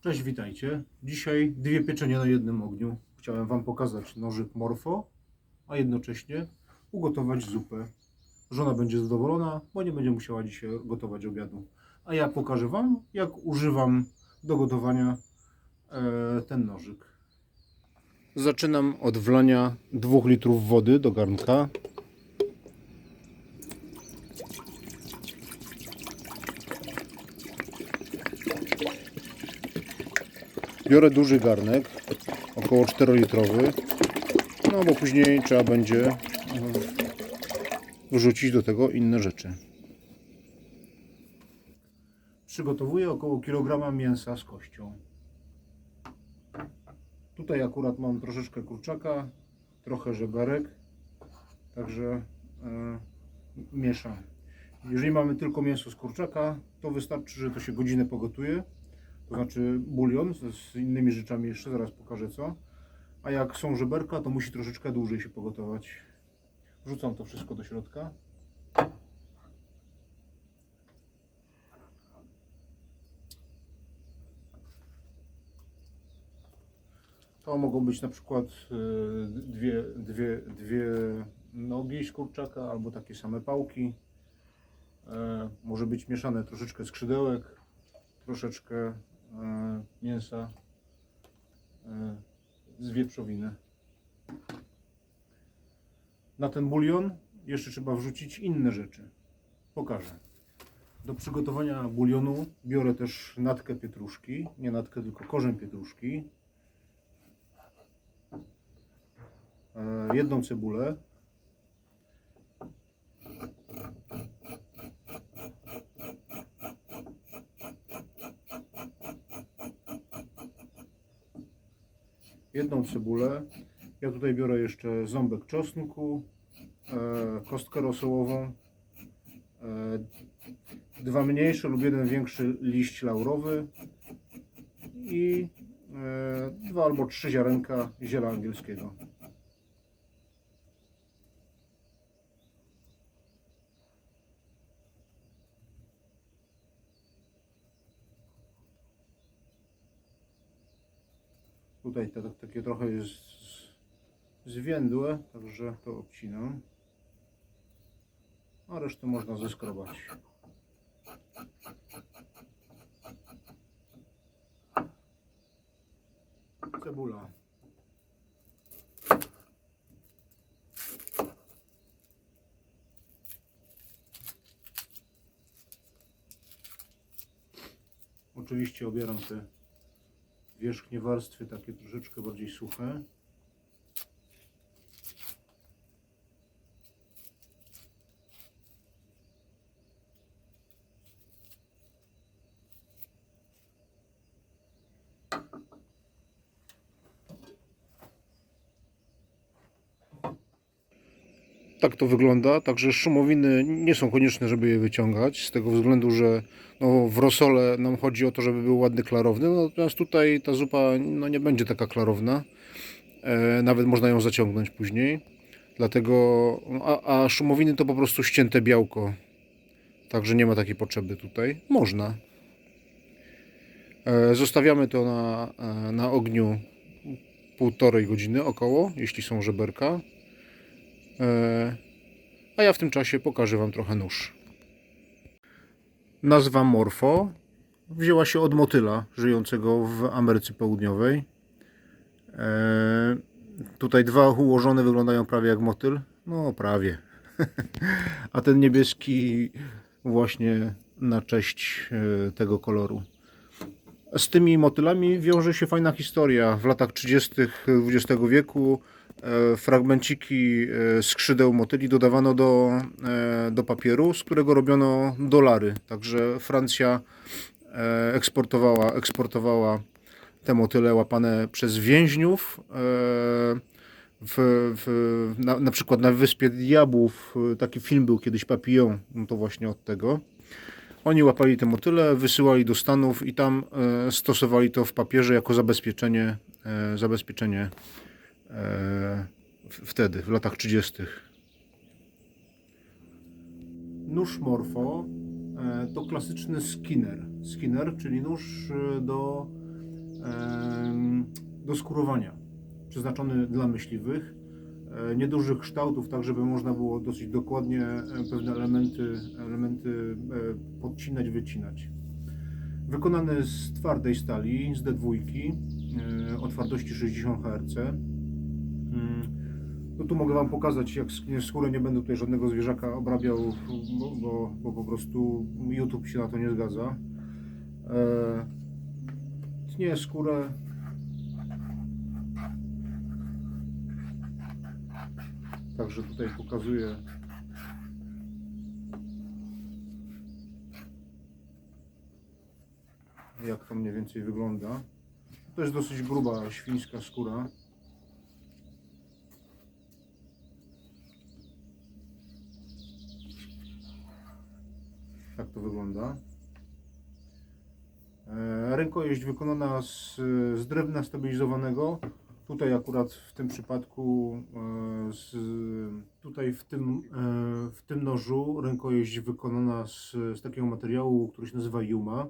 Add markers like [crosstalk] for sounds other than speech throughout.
Cześć, witajcie. Dzisiaj dwie pieczenie na jednym ogniu. Chciałem Wam pokazać nożyk Morfo, a jednocześnie ugotować zupę. Żona będzie zadowolona, bo nie będzie musiała dzisiaj gotować obiadu. A ja pokażę Wam, jak używam do gotowania e, ten nożyk. Zaczynam od wlania 2 litrów wody do garnka. Biorę duży garnek, około 4-litrowy, no bo później trzeba będzie e, wrzucić do tego inne rzeczy. Przygotowuję około kilograma mięsa z kością. Tutaj akurat mam troszeczkę kurczaka, trochę żeberek, także e, mieszam. Jeżeli mamy tylko mięso z kurczaka, to wystarczy, że to się godzinę pogotuje to znaczy bulion z, innymi rzeczami jeszcze, zaraz pokażę co. A jak są żeberka, to musi troszeczkę dłużej się pogotować. Wrzucam to wszystko do środka. To mogą być na przykład y, dwie, dwie, dwie nogi z kurczaka albo takie same pałki. E, Może być mieszane troszeczkę skrzydełek, troszeczkę mięsa e, z wieprzowiny. Na ten bulion jeszcze trzeba wrzucić inne rzeczy. Pokażę. Do przygotowania bulionu biorę też natkę pietruszki, nie natkę, tylko korzeń pietruszki. E, Jedną cebulę, jedną cebulę. Ja tutaj biorę jeszcze ząbek czosnku, e, kostkę rosołową, e, dwa mniejsze lub jeden większy liść laurowy i e, dwa albo trzy ziarenka ziela angielskiego. Tutaj to, takie trochę jest zwiędłe, także to obcinam. A resztę można zeskrobać. Cebula. Oczywiście obieram te wierzchnie warstwy takie troszeczkę bardziej suche. Tak to wygląda, także szumowiny nie są konieczne, żeby je wyciągać, z tego względu, że no, w rosole nam chodzi o to, żeby był ładny, klarowny, no, natomiast tutaj ta zupa no, nie będzie taka klarowna, e, nawet można ją zaciągnąć później, dlatego, a, a szumowiny to po prostu ścięte białko, także nie ma takiej potrzeby tutaj, można. E, zostawiamy to na, e, na ogniu półtorej godziny około, jeśli są żeberka. E, A ja w tym czasie pokażę Wam trochę nóż. Nazwa Morfo wzięła się od motyla żyjącego w Ameryce Południowej. E, Tutaj dwa ułożone wyglądają prawie jak motyl. No, prawie. [laughs] A ten niebieski właśnie na cześć e, tego koloru. Z tymi motylami wiąże się fajna historia. W latach 30. XX wieku fragmenciki e, skrzydeł motyli dodawano do, e, do papieru, z którego robiono dolary. Także Francja e, eksportowała, eksportowała te motyle łapane przez więźniów. e, W, w, na, na przykład na Wyspie Diabłów e, taki film był kiedyś Papillon, no to właśnie od tego. Oni łapali te motyle, wysyłali do Stanów i tam e, stosowali to w papierze jako zabezpieczenie, e, zabezpieczenie e, wtedy, w latach 30. Nóż Morfo e, to klasyczny skinner. Skinner, czyli nóż e, do do skórowania, przeznaczony dla myśliwych. E, Niedużych kształtów, tak żeby można było dosyć dokładnie e, pewne elementy, elementy e, podcinać, wycinać. Wykonany z twardej stali, z D2 e, o twardości 60 Hz. Mm, No tu mogę Wam pokazać, jak skórę, nie będę tutaj żadnego zwierzaka obrabiał, bo, bo, bo po prostu YouTube się na to nie zgadza. E, tnie skórę. Także tutaj pokazuję. Jak to mniej więcej wygląda. To jest dosyć gruba świńska skóra. To wygląda. E, Rękojeść wykonana z, z drewna stabilizowanego. Tutaj akurat w tym przypadku, e, z, tutaj w tym, e, w tym nożu rękojeść wykonana z, z takiego materiału, który się nazywa Yuma.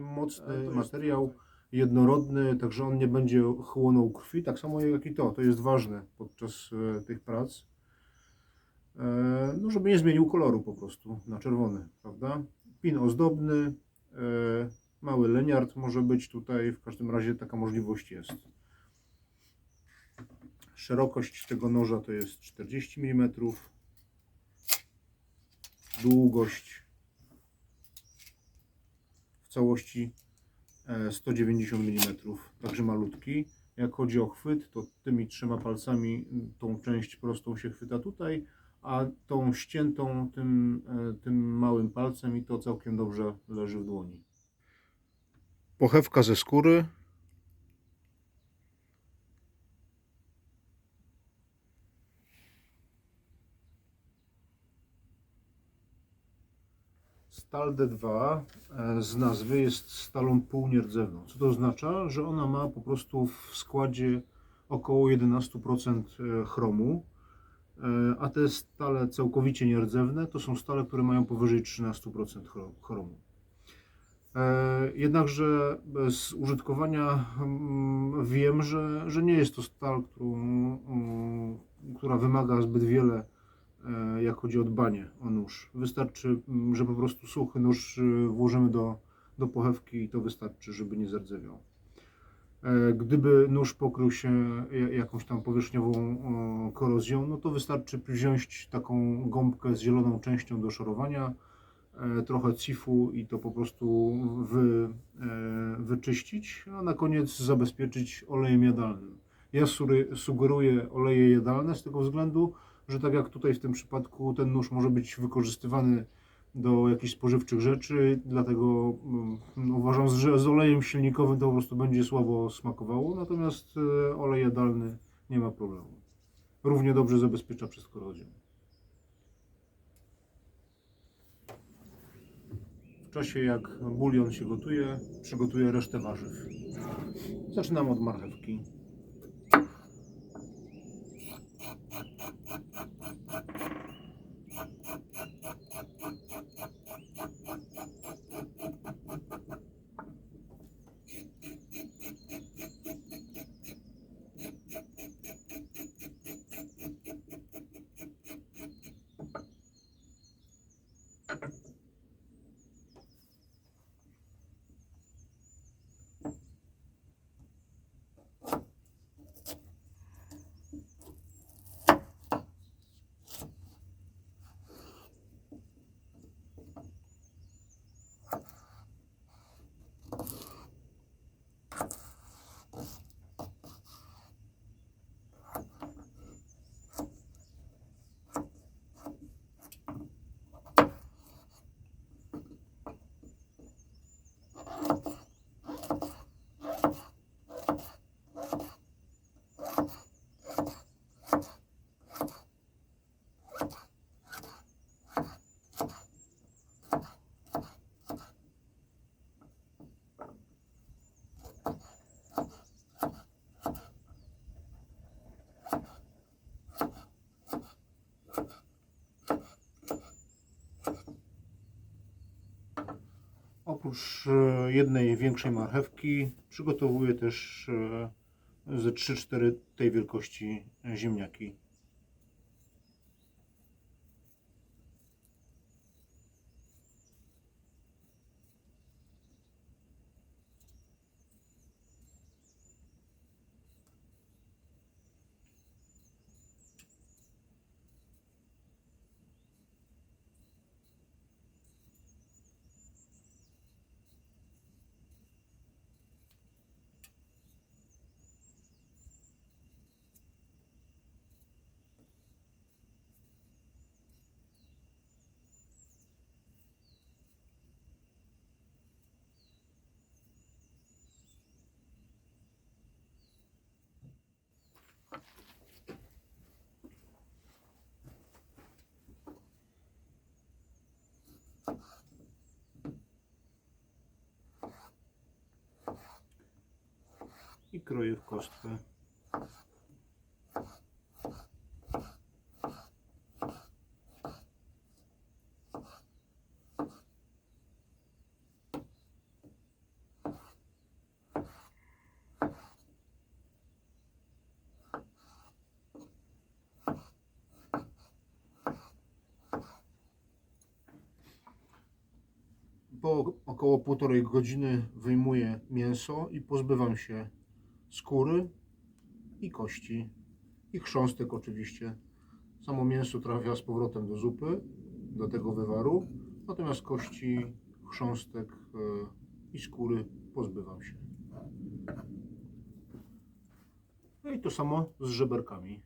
Mocny materiał, jednorodny, także on nie będzie chłonął krwi, tak samo jak i to. To jest ważne podczas tych prac. No, żeby nie zmienił koloru po prostu na czerwony, prawda? Pin ozdobny, e, mały leniart może być tutaj, w każdym razie taka możliwość jest. Szerokość tego noża to jest 40 mm. Długość w całości e, 190 mm, także malutki. Jak chodzi o chwyt, to tymi trzema palcami tą część prostą się chwyta tutaj, a tą ściętą tym, e, tym małym palcem i to całkiem dobrze leży w dłoni. Pochewka ze skóry. Stal D2 e, z nazwy jest stalą półnierdzewną. Co to oznacza? Że ona ma po prostu w składzie około 11% e, chromu, a te stale całkowicie nierdzewne to są stale, które mają powyżej 13% chro- chromu. E, Jednakże z użytkowania mm, wiem, że, że nie jest to stal, którą, mm, która wymaga zbyt wiele, e, jak chodzi o dbanie o nóż. Wystarczy, mm, że po prostu suchy nóż włożymy do, do pochewki i to wystarczy, żeby nie zardzewiał. E, Gdyby nóż pokrył się ja- jakąś tam powierzchniową o, korozją, no to wystarczy wziąć taką gąbkę z zieloną częścią do szorowania, e, trochę cifu i to po prostu wy, e, wyczyścić, a na koniec zabezpieczyć olejem jadalnym. Ja sugeruję oleje jadalne z tego względu, że tak jak tutaj w tym przypadku ten nóż może być wykorzystywany do jakichś spożywczych rzeczy, dlatego mm, uważam, że z olejem silnikowym to po prostu będzie słabo smakowało, natomiast e, olej jadalny nie ma problemu. Równie dobrze zabezpiecza przed korozją. W czasie jak bulion się gotuje, przygotuję resztę warzyw. Zaczynam od marchewki. Oprócz e, jednej większej marchewki przygotowuję też e, ze 3-4 tej wielkości ziemniaki. I kroję w kostkę. Po około półtorej godziny wyjmuję mięso i pozbywam się skóry i kości i chrząstek oczywiście. Samo mięso trafia z powrotem do zupy, do tego wywaru, natomiast kości, chrząstek e, i skóry pozbywam się. No i to samo z żeberkami.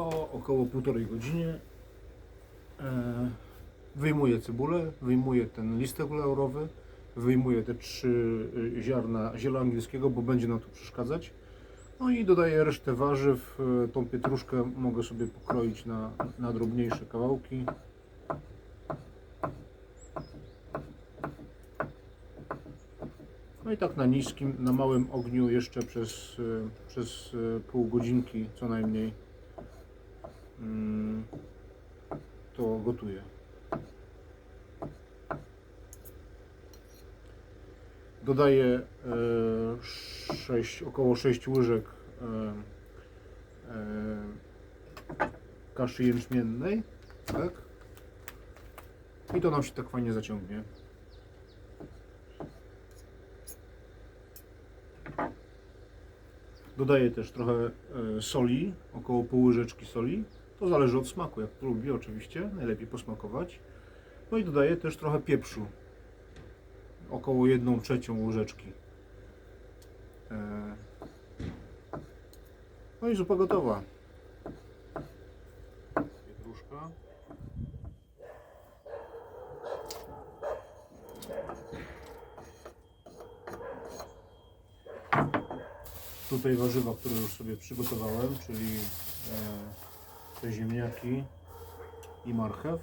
Po około półtorej godzinie e, wyjmuję cebulę, wyjmuję ten listek laurowy, wyjmuję te trzy e, ziarna ziela angielskiego, bo będzie nam to przeszkadzać. No i dodaję resztę warzyw. E, Tą pietruszkę mogę sobie pokroić na, na drobniejsze kawałki. No i tak na niskim, na małym ogniu jeszcze przez, przez pół godzinki co najmniej to gotuję. Dodaję e, 6, około 6 łyżek e, e, kaszy jęczmiennej, tak? I to nam się tak fajnie zaciągnie. Dodaję też trochę e, soli, około pół łyżeczki soli. To zależy od smaku, jak lubi oczywiście, najlepiej posmakować. No i dodaję też trochę pieprzu, około 1 trzecią łyżeczki. E, No i zupa gotowa. Pietruszka. Tutaj warzywa, które już sobie przygotowałem, czyli e, te ziemniaki i marchew.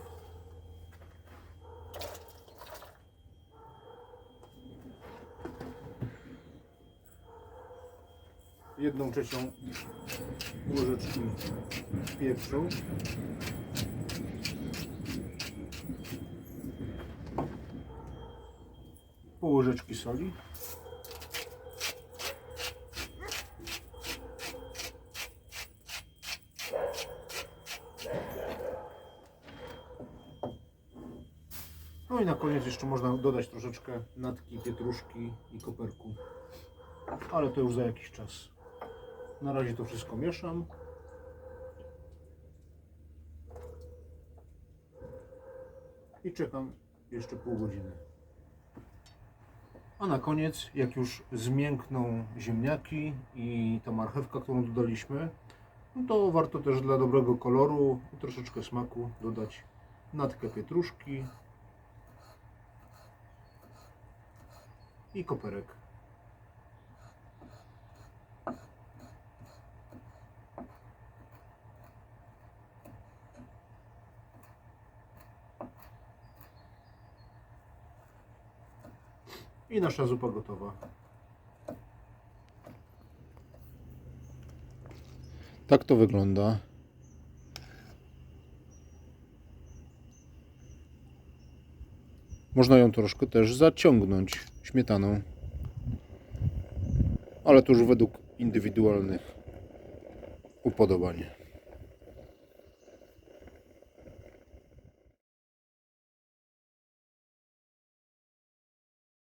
Jedną trzecią łyżeczki pieprzu. Pół łyżeczki soli. Koniec jeszcze można dodać troszeczkę natki, pietruszki i koperku. Ale to już za jakiś czas. Na razie to wszystko mieszam. I czekam jeszcze pół godziny. A na koniec, jak już zmiękną ziemniaki i ta marchewka, którą dodaliśmy, no to warto też dla dobrego koloru i troszeczkę smaku dodać natkę pietruszki i koperek. I nasza zupa gotowa. Tak to wygląda. Można ją troszkę też zaciągnąć śmietaną. Ale to już według indywidualnych upodobań.